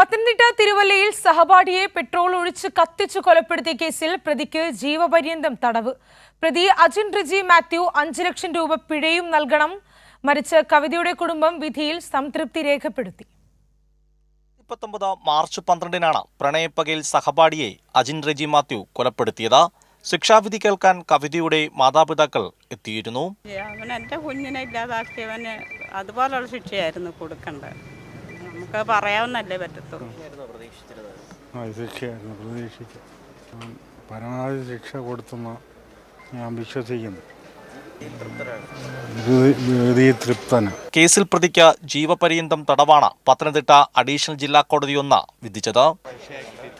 പത്തനംതിട്ട തിരുവല്ലയിൽ സഹപാഠിയെ പെട്രോൾ ഒഴിച്ച് കത്തിച്ചു കൊലപ്പെടുത്തിയ കേസിൽ പ്രതിക്ക് ജീവപര്യന്തം തടവ്. പ്രതി അജിൻ റിജി മാത്യു അഞ്ച് ലക്ഷം രൂപ പിഴയും നൽകണം മരിച്ച കവിതയുടെ കുടുംബം വിധിയിൽ സംതൃപ്തി രേഖപ്പെടുത്തി. പത്തൊമ്പത് മാർച്ച് പന്ത്രണ്ടിനാണ് പ്രണയപ്പകയിൽ സഹപാഠിയെ അജിൻ റെജി മാത്യു കൊലപ്പെടുത്തിയത്. ശിക്ഷാവിധി കേൾക്കാൻ കവിതയുടെ മാതാപിതാക്കൾ എത്തിയിരുന്നു. അവൻ എന്റെ കുഞ്ഞിനെ ഇല്ലാതാക്കിയവന് അതുപോലുള്ള ശിക്ഷയായിരുന്നു കൊടുക്കേണ്ടത്. നമുക്ക് പറയാവുന്നല്ലേ പറ്റത്തുള്ളൂ ആ ശിക്ഷയായിരുന്നു പ്രതീക്ഷിച്ചു. പരമാവധി ശിക്ഷ കൊടുത്തെന്ന് ഞാൻ വിശ്വസിക്കുന്നു. കേസിൽ പ്രതിക്ക് ജീവപര്യന്തം തടവാണ് പത്തനംതിട്ട അഡീഷണൽ ജില്ലാ കോടതി ഒന്ന് വിധിച്ചത്.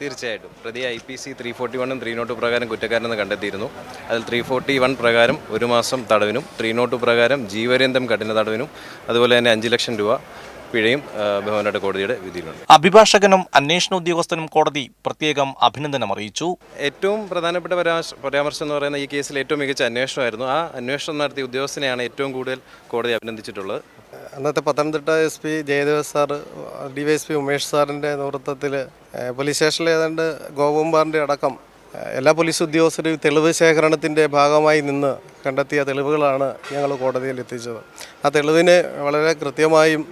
തീർച്ചയായിട്ടും. പ്രതി I P C three forty വണ്ണും ത്രീ നോട്ട് പ്രകാരം കുറ്റക്കാരനെന്ന് കണ്ടെത്തിയിരുന്നു. അതിൽ ത്രീ ഫോർട്ടി വൺ പ്രകാരം ഒരു മാസം തടവിനും ത്രീ നോട്ട് പ്രകാരം ജീവപര്യന്തം കഠിന തടവിനും അതുപോലെ തന്നെ അഞ്ച് ലക്ഷം രൂപ പിഴയും ബഹുമാനപ്പെട്ട കോടതിയുടെ വിധിയിലുണ്ട്. അഭിഭാഷകനും അന്വേഷണ ഉദ്യോഗസ്ഥനും കോടതി പ്രത്യേകം അഭിനന്ദനം അറിയിച്ചു. ഏറ്റവും പ്രധാനപ്പെട്ട പരാമർശ പരാമർശം എന്ന് പറയുന്ന ഈ കേസിൽ ഏറ്റവും മികച്ച അന്വേഷണമായിരുന്നു. ആ അന്വേഷണം നടത്തിയ ഉദ്യോഗസ്ഥനെയാണ് ഏറ്റവും കൂടുതൽ കോടതി അഭിനന്ദിച്ചിട്ടുള്ളത്. അന്നത്തെ Pathanamthitta S P Jayadev sir D Y S P Umesh സാറിന്റെ നേതൃത്വത്തിൽ പോലീസ് സ്റ്റേഷനിൽ ഏതാണ്ട് ഗോപകുമാറിന്റെ അടക്കം എല്ലാ പോലീസ് ഉദ്യോഗസ്ഥരും തെളിവ് ശേഖരണത്തിന്റെ ഭാഗമായി നിന്ന് കണ്ടെത്തിയ തെളിവുകളാണ് ഞങ്ങൾ കോടതിയിൽ എത്തിച്ചത്. ആ തെളിവിനെ വളരെ കൃത്യമായും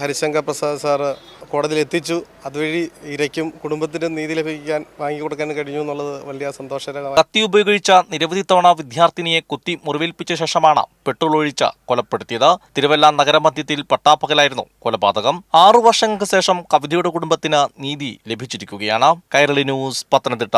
ഹരിശങ്കർ പ്രസാദ് സാറ് കോടതിയിൽ എത്തിച്ചു. അതുവഴി ഇരയ്ക്കും കുടുംബത്തിനും നീതി ലഭിക്കാൻ വാങ്ങിക്കൊടുക്കാൻ കഴിഞ്ഞു എന്നുള്ളത് വലിയ സന്തോഷകരമാണ്. കത്തി ഉപയോഗിച്ച നിരവധി തവണ വിദ്യാർത്ഥിനിയെ കുത്തി മുറിവേൽപ്പിച്ച ശേഷമാണ് പെട്രോൾ ഒഴിച്ച് കൊലപ്പെടുത്തിയത്. തിരുവല്ല നഗരമധ്യത്തിൽ പട്ടാപ്പകലായിരുന്നു കൊലപാതകം. ആറു വർഷങ്ങൾക്ക് ശേഷം കവിതയുടെ കുടുംബത്തിന് നീതി ലഭിച്ചിരിക്കുകയാണ്. കൈരളി ന്യൂസ് പത്തനംതിട്ട.